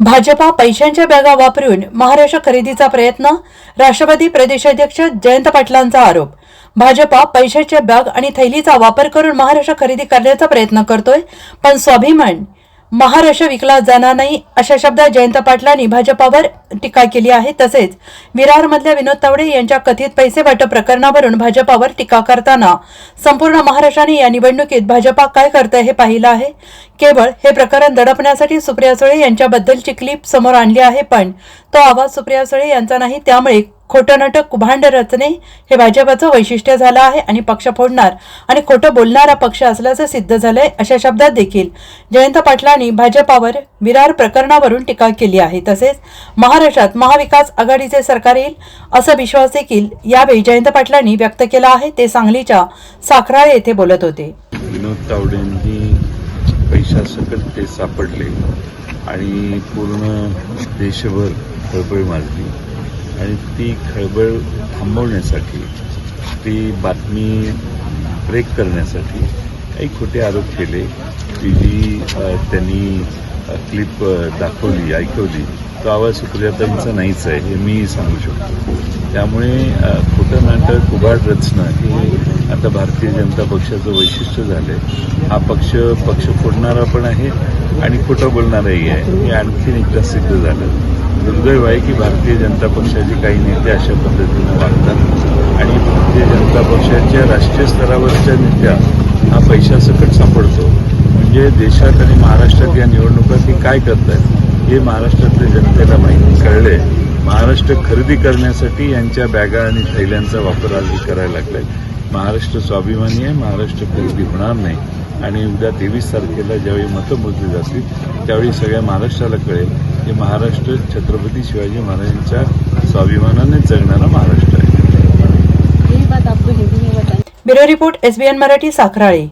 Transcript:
भाजपा पैशांच्या बॅगा वापरून महाराष्ट्र खरेदीचा प्रयत्न राष्ट्रवादी प्रदेशाध्यक्ष जयंत पाटलांचा आरोप. भाजपा पैशाच्या बॅग आणि थैलीचा वापर करून महाराष्ट्र खरेदी करण्याचा प्रयत्न करतोय पण स्वाभिमान महाराष्ट्र विकला जाणार नाही अशा शब्दात जयंत पाटलांनी भाजपावर टीका केली आहे. तसेच विरारमधल्या विनोद तावडे यांच्या कथित पैसे वाटप प्रकरणावरून भाजपावर टीका करताना संपूर्ण महाराष्ट्राने या निवडणुकीत भाजपा काय करतं हे पाहिलं आहे. केवळ हे प्रकरण दडपण्यासाठी सुप्रिया सुळे यांच्याबद्दलची क्लिप समोर आणली आहे पण तो आवाज सुप्रिया सुळे यांचा नाही त्यामुळे खोटं नाटक कुभांड रचणे हे भाजपाचं वैशिष्ट्य झालं आहे आणि पक्ष फोडणार आणि खोटं बोलणारा पक्ष असल्याचं सिद्ध झालंय अशा शब्दात देखील. जयंत पाटलांनी भाजपावर विरार प्रकरणावरून टीका केली आहे. तसेच महाराष्ट्रात महाविकास आघाडीचे सरकार येईल असा विश्वास देखील यावेळी जयंत पाटलांनी व्यक्त केला आहे. ते सांगलीच्या साखराळे येथे बोलत होते. विनोद तावडेंनी पैशासकट ते सापडले आणि पूर्ण देशभर खळबळ माजली. आणि ती खळबळ थांबवण्यासाठी ती बातमी ब्रेक करण्यासाठी काही खोटे आरोप केले. ती जी त्यांनी क्लिप दाखवली ऐकवली तो आवाज सुप्रियाताईंचा नाहीच आहे हे मी सांगू शकतो. त्यामुळे खोटं नाटक उभाट रचणं हे आता भारतीय जनता पक्षाचं वैशिष्ट्य झालं आहे हा पक्ष पक्ष फोडणारा पण आहे आणि खोटं बोलणाराही आहे. हे आणखीन एकदा सिद्ध झालं. दुर्दैव आहे की भारतीय जनता पक्षाचे काही नेते अशा पद्धतीनं वागतात. आणि भारतीय जनता पक्षाच्या राष्ट्रीय स्तरावरच्या नेत्या हा पैशासकट सापडतो. म्हणजे देशात आणि महाराष्ट्रात या निवडणुका ते काय करतायत हे महाराष्ट्रातल्या जनतेला माहिती कळले महाराष्ट्र खरेदी करण्यासाठी यांच्या बॅगा आणि थैल्यांचा वापर आज करायला लागलाय. महाराष्ट्र स्वाभिमानी आहे महाराष्ट्र खरेदी होणार नाही. आणि उद्या तेवीस तारखेला ज्यावेळी मतं मोजली जातील त्यावेळी सगळ्या महाराष्ट्राला कळेल. हे महाराष्ट्र छत्रपती शिवाजी महाराजांच्या स्वाभिमानाने जगणारा महाराष्ट्र आहे. Bureau report SBN Marathi Sakharale